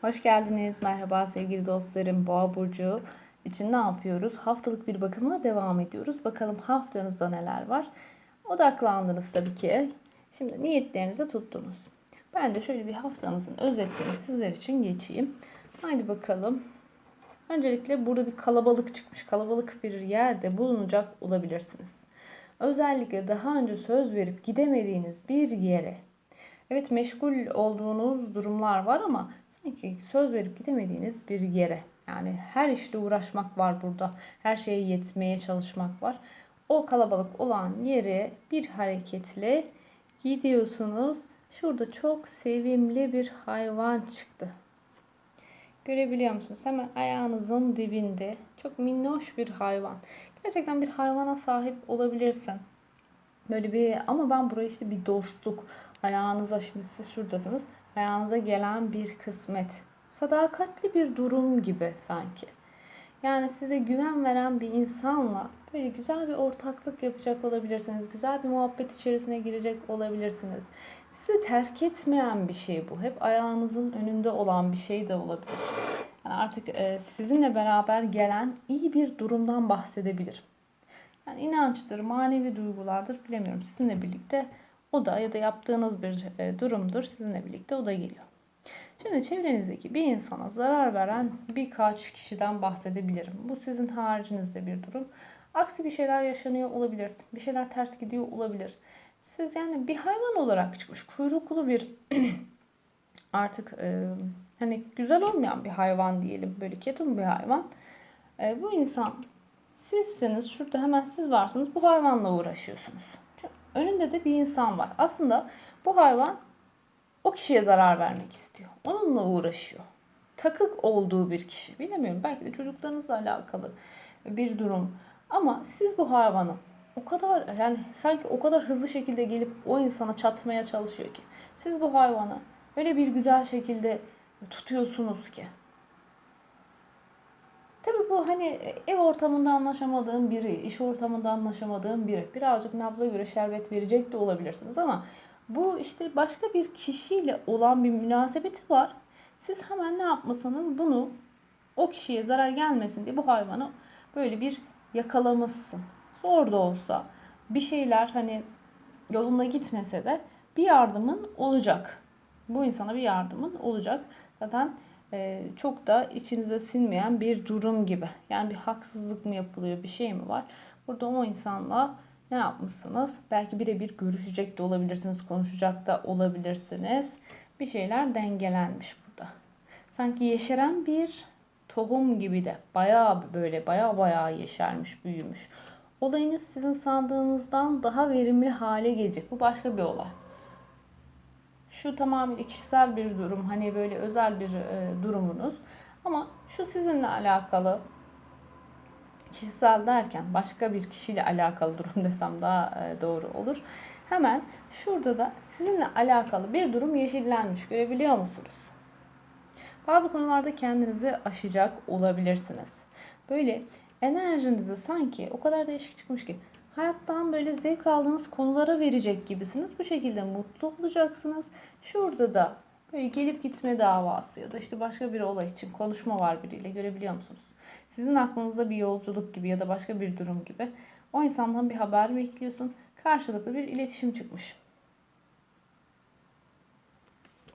Hoş geldiniz. Merhaba sevgili dostlarım. Boğa burcu için ne yapıyoruz? Haftalık bir bakıma devam ediyoruz. Bakalım haftanızda neler var? Odaklandınız tabii ki. Şimdi niyetlerinizi tuttunuz. Ben de şöyle bir haftanızın özetini sizler için geçeyim. Haydi bakalım. Öncelikle burada bir kalabalık çıkmış. Kalabalık bir yerde bulunacak olabilirsiniz. Özellikle daha önce söz verip gidemediğiniz bir yere Evet meşgul olduğunuz durumlar var ama sanki söz verip gidemediğiniz bir yere. Yani her işle uğraşmak var burada. Her şeye yetmeye çalışmak var. O kalabalık olan yere bir hareketle gidiyorsunuz. Şurada çok sevimli bir hayvan çıktı. Görebiliyor musunuz? Hemen ayağınızın dibinde çok minnoş bir hayvan. Gerçekten bir hayvana sahip olabilirsin. Böyle bir ama ben buraya işte bir dostluk ayağınıza şimdi siz şuradasınız. Ayağınıza gelen bir kısmet. Sadakatli bir durum gibi sanki. Yani size güven veren bir insanla böyle güzel bir ortaklık yapacak olabilirsiniz. Güzel bir muhabbet içerisine girecek olabilirsiniz. Sizi terk etmeyen bir şey bu. Hep ayağınızın önünde olan bir şey de olabilir. Yani artık e, sizinle beraber gelen iyi bir durumdan bahsedebilirim. Yani inançtır, manevi duygulardır bilemiyorum. Sizinle birlikte o da ya da yaptığınız bir e, durumdur. Sizinle birlikte o da geliyor. Şimdi çevrenizdeki bir insana zarar veren birkaç kişiden bahsedebilirim. Bu sizin haricinizde bir durum. Aksi bir şeyler yaşanıyor olabilir. Bir şeyler ters gidiyor olabilir. Siz yani bir hayvan olarak çıkmış kuyruklu bir artık e, hani güzel olmayan bir hayvan diyelim. Böyle ketum bir hayvan. E, bu insan sizsiniz. Şurada hemen siz varsınız. Bu hayvanla uğraşıyorsunuz. Önünde de bir insan var. Aslında bu hayvan o kişiye zarar vermek istiyor. Onunla uğraşıyor. Takık olduğu bir kişi. Bilemiyorum. Belki de çocuklarınızla alakalı bir durum. Ama siz bu hayvanı o kadar yani sanki o kadar hızlı şekilde gelip o insana çatmaya çalışıyor ki. Siz bu hayvanı öyle bir güzel şekilde tutuyorsunuz ki. Bu hani ev ortamında anlaşamadığım biri, iş ortamında anlaşamadığım biri. Birazcık nabza göre şerbet verecek de olabilirsiniz ama bu işte başka bir kişiyle olan bir münasebeti var. Siz hemen ne yapmasanız bunu o kişiye zarar gelmesin diye bu hayvanı böyle bir yakalamışsın. Zor da olsa bir şeyler hani yolunda gitmese de bir yardımın olacak. Bu insana bir yardımın olacak. Zaten e, çok da içinize sinmeyen bir durum gibi. Yani bir haksızlık mı yapılıyor, bir şey mi var? Burada o insanla ne yapmışsınız? Belki birebir görüşecek de olabilirsiniz, konuşacak da olabilirsiniz. Bir şeyler dengelenmiş burada. Sanki yeşeren bir tohum gibi de bayağı böyle bayağı bayağı yeşermiş, büyümüş. Olayınız sizin sandığınızdan daha verimli hale gelecek. Bu başka bir olay. Şu tamamen kişisel bir durum. Hani böyle özel bir e, durumunuz. Ama şu sizinle alakalı kişisel derken başka bir kişiyle alakalı durum desem daha e, doğru olur. Hemen şurada da sizinle alakalı bir durum yeşillenmiş. Görebiliyor musunuz? Bazı konularda kendinizi aşacak olabilirsiniz. Böyle enerjinizi sanki o kadar değişik çıkmış ki hayattan böyle zevk aldığınız konulara verecek gibisiniz. Bu şekilde mutlu olacaksınız. Şurada da böyle gelip gitme davası ya da işte başka bir olay için konuşma var biriyle görebiliyor musunuz? Sizin aklınızda bir yolculuk gibi ya da başka bir durum gibi o insandan bir haber bekliyorsun. Karşılıklı bir iletişim çıkmış.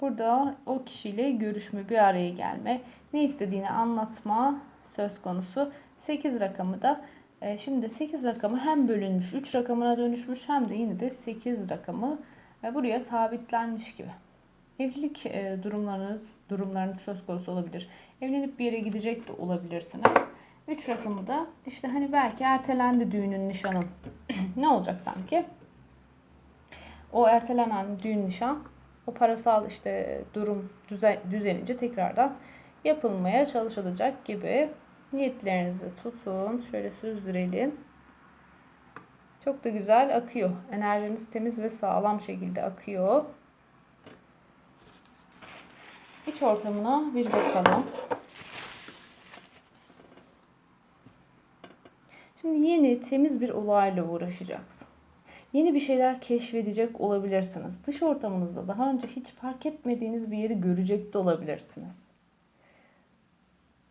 Burada o kişiyle görüşme, bir araya gelme, ne istediğini anlatma söz konusu. 8 rakamı da e, şimdi 8 rakamı hem bölünmüş 3 rakamına dönüşmüş hem de yine de 8 rakamı e, buraya sabitlenmiş gibi. Evlilik e, durumlarınız durumlarınız söz konusu olabilir. Evlenip bir yere gidecek de olabilirsiniz. 3 rakamı da işte hani belki ertelendi düğünün nişanın. ne olacak sanki? O ertelenen düğün nişan o parasal işte durum düzel, düzelince tekrardan yapılmaya çalışılacak gibi Niyetlerinizi tutun. Şöyle süzdürelim. Çok da güzel akıyor. Enerjiniz temiz ve sağlam şekilde akıyor. İç ortamına bir bakalım. Şimdi yeni temiz bir olayla uğraşacaksın. Yeni bir şeyler keşfedecek olabilirsiniz. Dış ortamınızda daha önce hiç fark etmediğiniz bir yeri görecek de olabilirsiniz.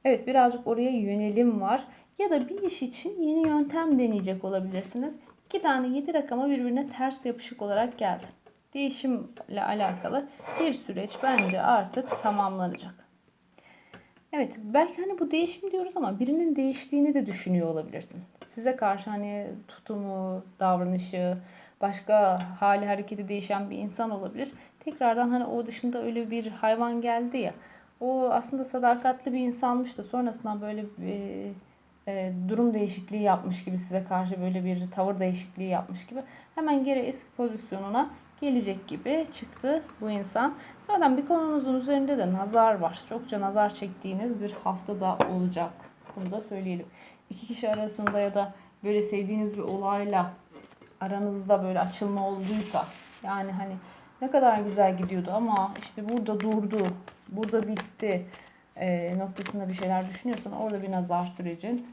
Evet birazcık oraya yönelim var. Ya da bir iş için yeni yöntem deneyecek olabilirsiniz. İki tane 7 rakama birbirine ters yapışık olarak geldi. Değişimle alakalı bir süreç bence artık tamamlanacak. Evet belki hani bu değişim diyoruz ama birinin değiştiğini de düşünüyor olabilirsin. Size karşı hani tutumu, davranışı, başka hali hareketi değişen bir insan olabilir. Tekrardan hani o dışında öyle bir hayvan geldi ya. O aslında sadakatli bir insanmış da sonrasında böyle bir e, durum değişikliği yapmış gibi size karşı böyle bir tavır değişikliği yapmış gibi hemen geri eski pozisyonuna gelecek gibi çıktı bu insan. Zaten bir konunuzun üzerinde de nazar var. Çokça nazar çektiğiniz bir hafta da olacak. Bunu da söyleyelim. İki kişi arasında ya da böyle sevdiğiniz bir olayla aranızda böyle açılma olduysa yani hani ne kadar güzel gidiyordu ama işte burada durdu, burada bitti e, noktasında bir şeyler düşünüyorsan orada bir nazar sürecin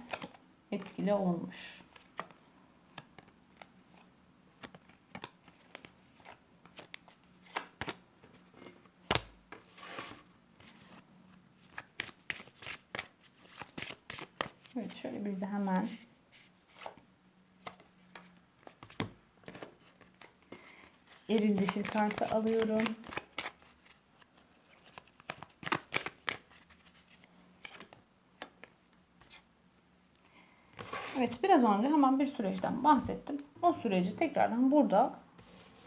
etkili olmuş. Evet şöyle bir de hemen eril dişil kartı alıyorum. Evet biraz önce hemen bir süreçten bahsettim. O süreci tekrardan burada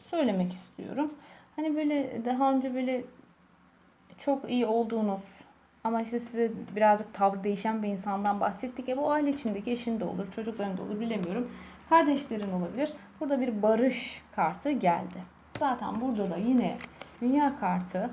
söylemek istiyorum. Hani böyle daha önce böyle çok iyi olduğunuz ama işte size birazcık tavrı değişen bir insandan bahsettik. E bu aile içindeki eşin de olur, çocukların da olur bilemiyorum. Kardeşlerin olabilir. Burada bir barış kartı geldi. Zaten burada da yine dünya kartı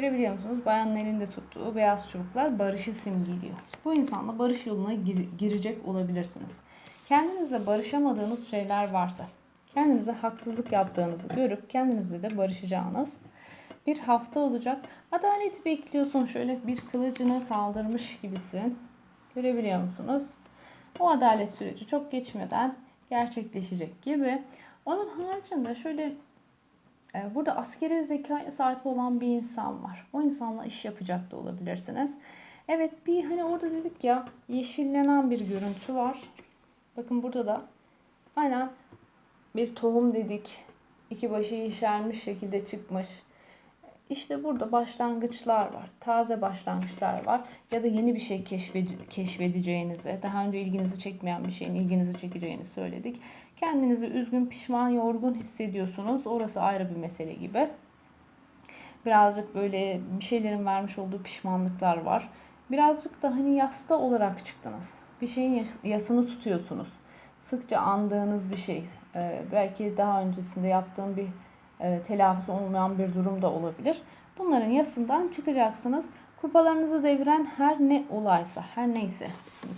görebiliyor musunuz? Bayanın elinde tuttuğu beyaz çubuklar barışı simgeliyor. Bu insanla barış yoluna gir- girecek olabilirsiniz. Kendinizle barışamadığınız şeyler varsa, kendinize haksızlık yaptığınızı görüp kendinizle de barışacağınız bir hafta olacak. Adaleti bekliyorsun. Şöyle bir kılıcını kaldırmış gibisin. Görebiliyor musunuz? O adalet süreci çok geçmeden gerçekleşecek gibi. Onun haricinde şöyle burada askeri zekaya sahip olan bir insan var. O insanla iş yapacak da olabilirsiniz. Evet bir hani orada dedik ya yeşillenen bir görüntü var. Bakın burada da aynen bir tohum dedik. İki başı yeşermiş şekilde çıkmış. İşte burada başlangıçlar var. Taze başlangıçlar var. Ya da yeni bir şey keşfede- keşfedeceğinizi, daha önce ilginizi çekmeyen bir şeyin ilginizi çekeceğini söyledik. Kendinizi üzgün, pişman, yorgun hissediyorsunuz. Orası ayrı bir mesele gibi. Birazcık böyle bir şeylerin vermiş olduğu pişmanlıklar var. Birazcık da hani yasta olarak çıktınız. Bir şeyin yas- yasını tutuyorsunuz. Sıkça andığınız bir şey. Ee, belki daha öncesinde yaptığım bir e, telafisi olmayan bir durum da olabilir. Bunların yasından çıkacaksınız. Kupalarınızı deviren her ne olaysa, her neyse.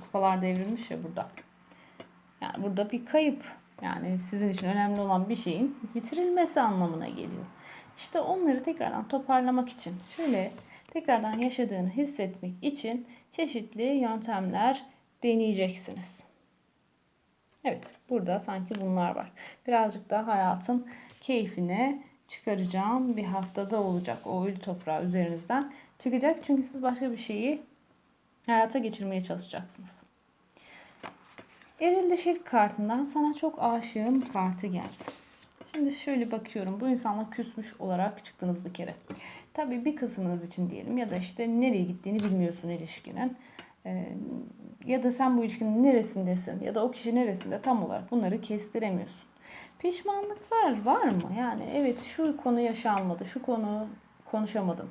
Kupalar devrilmiş ya burada. Yani burada bir kayıp. Yani sizin için önemli olan bir şeyin yitirilmesi anlamına geliyor. İşte onları tekrardan toparlamak için şöyle tekrardan yaşadığını hissetmek için çeşitli yöntemler deneyeceksiniz. Evet, burada sanki bunlar var. Birazcık daha hayatın keyfine çıkaracağım bir haftada olacak. O ölü toprağı üzerinizden çıkacak. Çünkü siz başka bir şeyi hayata geçirmeye çalışacaksınız. Eril dişil kartından sana çok aşığım kartı geldi. Şimdi şöyle bakıyorum. Bu insanla küsmüş olarak çıktınız bir kere. Tabii bir kısmınız için diyelim ya da işte nereye gittiğini bilmiyorsun ilişkinin. Ee, ya da sen bu ilişkinin neresindesin ya da o kişi neresinde tam olarak bunları kestiremiyorsun. Pişmanlıklar var mı? Yani evet şu konu yaşanmadı, şu konu konuşamadım.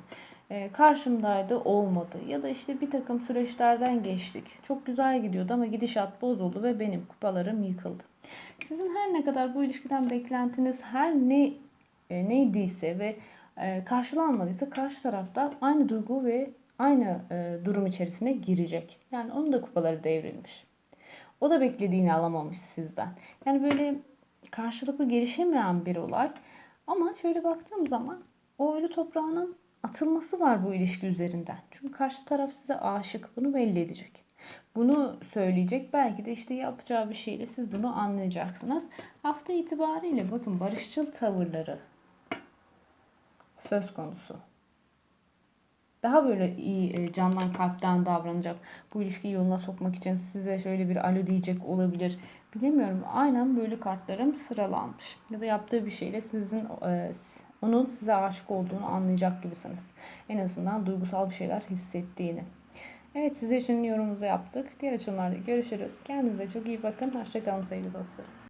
Ee, karşımdaydı olmadı ya da işte bir takım süreçlerden geçtik. Çok güzel gidiyordu ama gidişat bozuldu ve benim kupalarım yıkıldı. Sizin her ne kadar bu ilişkiden beklentiniz her ne e, neydiyse ve e, karşılanmadıysa karşı tarafta aynı duygu ve aynı e, durum içerisine girecek. Yani onun da kupaları devrilmiş. O da beklediğini alamamış sizden. Yani böyle karşılıklı gelişemeyen bir olay. Ama şöyle baktığım zaman o ölü toprağının atılması var bu ilişki üzerinden. Çünkü karşı taraf size aşık. Bunu belli edecek. Bunu söyleyecek. Belki de işte yapacağı bir şeyle siz bunu anlayacaksınız. Hafta itibariyle bakın barışçıl tavırları söz konusu. Daha böyle iyi e, candan kalpten davranacak. Bu ilişkiyi yoluna sokmak için size şöyle bir alo diyecek olabilir. Bilemiyorum. Aynen böyle kartlarım sıralanmış. Ya da yaptığı bir şeyle sizin e, onun size aşık olduğunu anlayacak gibisiniz. En azından duygusal bir şeyler hissettiğini. Evet sizler için yorumumuzu yaptık. Diğer açımlarda görüşürüz. Kendinize çok iyi bakın. Hoşçakalın sevgili dostlarım.